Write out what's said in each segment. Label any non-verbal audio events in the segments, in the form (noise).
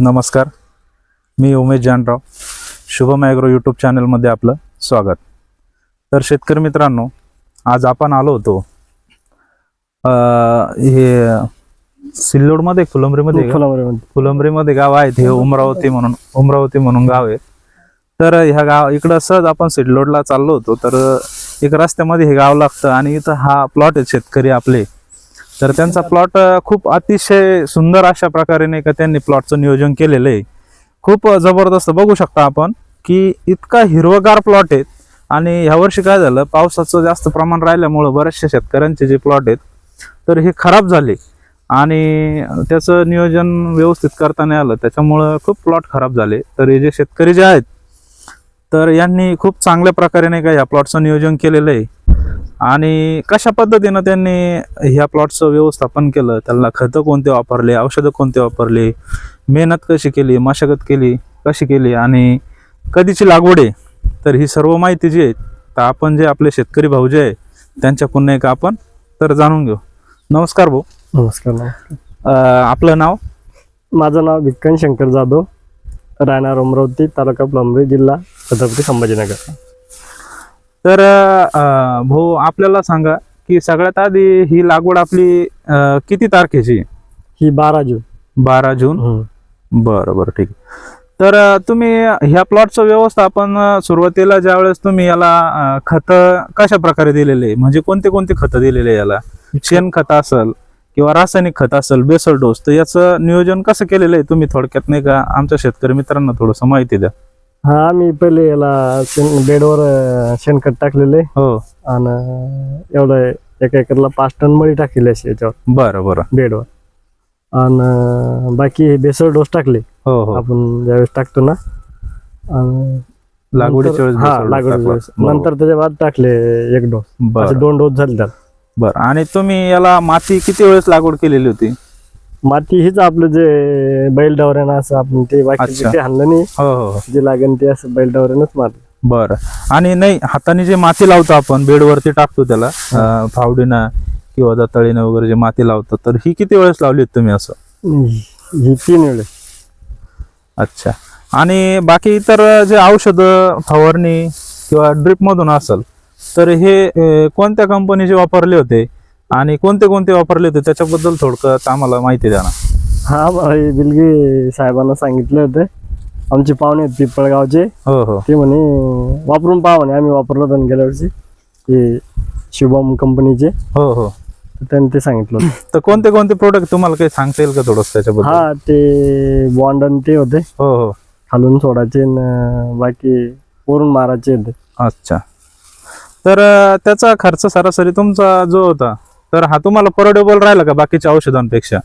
नमस्कार. मी Umesh Janrao. Shubham agro YouTube चॅनलमध्ये आपलं स्वागत. तर शेतकरी मित्रांनो आज आपण आलो होतो हे सिल्लोडमध्ये फुलंब्रीमध्ये का? फुलावरीमध्ये फुलंब्रीमध्ये गाव आहे हे उमरावती म्हणून उमरावती म्हणून गाव आहे. तर ह्या गाव इकडं सहज आपण सिल्लोडला चाललो होतो तर एक रस्त्यामध्ये हे गाव लागतं आणि इथं हा प्लॉट आहे शेतकरी आपले. तर त्यांचा प्लॉट खूप अतिशय सुंदर अशा प्रकारे नाही का त्यांनी प्लॉटचं नियोजन केलेलं आहे. खूप जबरदस्त. बघू शकता आपण की इतका हिरवगार प्लॉट आहेत. आणि ह्यावर्षी काय झालं पावसाचं जास्त प्रमाण राहिल्यामुळं बऱ्याचशा शेतकऱ्यांचे जे प्लॉट आहेत तर हे खराब झाले. आणि त्याचं नियोजन व्यवस्थित करता नाही आलं. त्याच्यामुळं खूप प्लॉट खराब झाले. तर हे जे शेतकरी जे आहेत तर यांनी खूप चांगल्या प्रकारे नाही का ह्या प्लॉटचं नियोजन केलेलं आहे. आणि कशा पद्धतीनं त्यांनी ह्या प्लॉटचं व्यवस्थापन केलं? त्याला खतं कोणते वापरले? औषधं कोणते वापरले? मेहनत कशी केली? मशागत केली? कशी केली? आणि कधीची लागवड आहे? तर ही सर्व माहिती जी आहे तर आपण जे आपले शेतकरी भाऊ जे आहे त्यांच्याकडून नाही का आपण तर जाणून घेऊ. नमस्कार भाऊ. नमस्कार आपलं नाव? माझं नाव भिक्कन शंकर जाधव राहणार अमरावती तालुका फुलंब्री जिल्हा छत्रपती संभाजीनगर. तर भाऊ आपल्याला सांगा की सगळ्यात आधी ही लागवड आपली अं, किती तारखेची? ही बारा जून. बारा जून? हम्म. बरं बरं ठीक. तर अं, तुम्ही ह्या प्लॉटचं व्यवस्थापन अं, सुरुवातीला ज्यावेळेस तुम्ही याला खत कशा प्रकारे दिलेले? म्हणजे कोणते कोणते खतं दिलेले याला? शेण खत असेल किंवा रासायनिक खत असेल बेसल डोस तर याचं नियोजन कसं केलेलं आहे? तुम्ही थोडक्यात नाही का आमच्या शेतकरी मित्रांना थोडंसं माहिती द्या. हा मी पहिले याला शेण बेडवर अं, शेणखत टाकलेले. हो. आणि एवढं एका एकरला पाच टन मळी टाकलेली अशी याच्यावर. बरं बरं. बेडवर. आणि बाकी हे बेसळ डोस टाकले. हो हो. आपण ज्यावेळेस टाकतो ना. आणि लागवडीच्या वेळेस हा बेसल डोस लागवडीच्या टाकला. वेळेस. बरोबर. नंतर त्याच्या बाद टाकले एक डोस. बरं. दोन डोस झाले त्याला. बरं. आणि तुम्ही याला माती किती वेळेस लागवड केलेली होती? माती हीच आपलं जे बैल डवऱ्यानं असं आपण ते बाकी अच्छा. ते हाणलं नाही. हो हो हो. जे लागेल ते असं बैल डवऱ्यानंच मारलं. बरं. आणि नाही हाताने जे माती लावतो आपण बेडवरती टाकतो त्याला अं, फावडीनं किंवा दताळीनं वगैरे जे माती लावतो तर ही किती वेळेस लावली होती तुम्ही असं? ही ही तीन वेळेस. अच्छा. आणि बाकी इतर जे औषधं फवारणी किंवा ड्रिप मधून असेल तर हे अं, कोणत्या कंपनीचे वापरले होते? आणि कोणते कोणते वापरले होते? त्याच्याबद्दल थोडक्यात आम्हाला माहिती द्या ना. हा हे बिलगी साहेबांना सांगितले होते. आमचे पाहुणे आहेत पिंपळगावचे. हो हो. ते म्हणे वापरून पहा म्हणे आम्ही वापरलं होतं ना गेल्या वर्षी हे शुभम कंपनीचे. हो हो. त्यांनी ते सांगितलं होतं. (laughs) तर कोणते कोणते प्रोडक्ट तुम्हाला काही सांगता येईल का थोडं त्याच्याबद्दल? हा ते बॉन्ड आणि ते होते. हो हो. खालून सोडायचे न बाकी वरून मारायचे होते. अच्छा. तर अं, त्याचा खर्च सरासरी तुमचा जो होता तर हा तुम्हाला परवडेबल राहिला का बाकीच्या औषधांपेक्षा?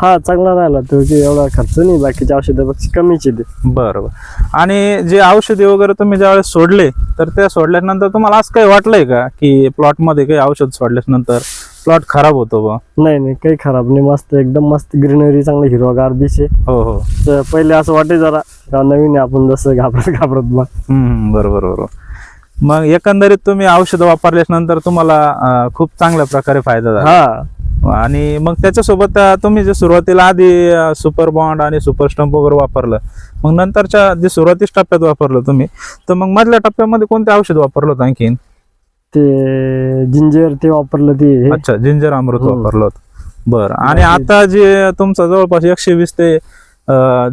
हा चांगला राहिला. तो की एवढा खर्च नाही बाकीच्या औषधापेक्षा कमीच आहे ते. बरं बरं. आणि जे औषधी वगैरे तुम्ही ज्यावेळेस सोडले तर त्या सोडल्यानंतर तुम्हाला असं काही वाटलंय का की प्लॉटमध्ये काही औषध सोडल्यानंतर प्लॉट खराब होतो बा? नाही नाही काही खराब नाही. मस्त एकदम मस्त ग्रीनरी चांगलं हिरवागार दिसे हो हो. तर पहिले असं वाटे जरा. का नवीन आहे आपण जसं घाबरत घाबरत हम्म, बरोबर बरोबर. मग एकंदरीत तुम्ही औषधं वापरल्यानंतर तुम्हाला खूप चांगल्या प्रकारे फायदा झाला. हा. आणि मग त्याच्यासोबत तुम्ही जे सुरुवातीला आधी सुपर बॉन्ड आणि सुपर स्टंप वगैरे वापरलं मग नंतरच्या जे सुरुवातीच टप्प्यात वापरलं तुम्ही तर मग मधल्या टप्प्यामध्ये कोणते औषध वापरलं होतं आणखीन? ते जिंजर ते वापरलं ते. हे. अच्छा जिंजर अमृत हम्म. वापरलं होतं. बरं. आणि आता जे तुमचा जवळपास एकशे वीस ते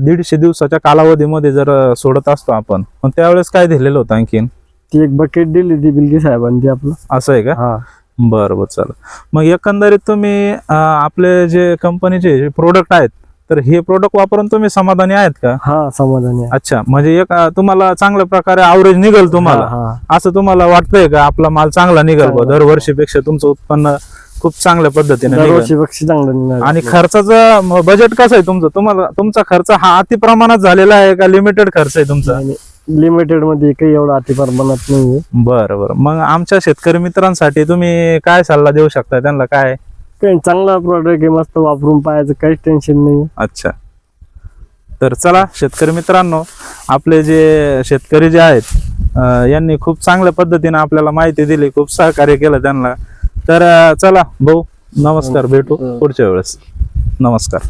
दीडशे दिवसाच्या कालावधीमध्ये जर सोडत असतो आपण त्यावेळेस काय दिलेलं होतं आणखीन? ती एक बकेट दिली ती बिलगी साहेबांनी ती आपलं असं आहे का हा बरं बरं चालेल मग एकंदरीत तुम्ही अं, आपले जे कंपनीचे जे प्रोडक्ट आहेत तर हे प्रोडक्ट वापरून तुम्ही समाधानी आहेत का हा समाधानी आहे. अच्छा म्हणजे एक अं, तुम्हाला चांगल्या प्रकारे आवरेज निघेल तुम्हाला हा, हा. असं तुम्हाला वाटतंय का आपला माल चांगला निघेल बुवा? चांगला. दरवर्षीपेक्षा तुमचं उत्पन्न खूप चांगल्या पद्धतीने निघेल. चांगलं आणि. खर्चाचं बजेट कसं आहे तुमचं? तुम्हाला तुमचा खर्च हा अति प्रमाणात झालेला आहे का लिमिटेड खर्च आहे तुमचा? नाही, नाही. लिमिटेडमध्ये काही एवढा अतिपार बनत नाहीये. बरं बरं. मग आमच्या शेतकरी मित्रांसाठी तुम्ही काय सल्ला देऊ शकता? त्यांना काय? काही चांगला प्रोडक्ट आहे मस्त वापरून पाहायचं काहीच टेन्शन नाही अच्छा. तर चला शेतकरी मित्रांनो आपले जे शेतकरी जे आहेत अं, यांनी खूप चांगल्या पद्धतीने आपल्याला माहिती दिली खूप सहकार्य केलं त्यांना. तर चला भाऊ नमस्कार भेटू पुढच्या वेळेस. नमस्कार.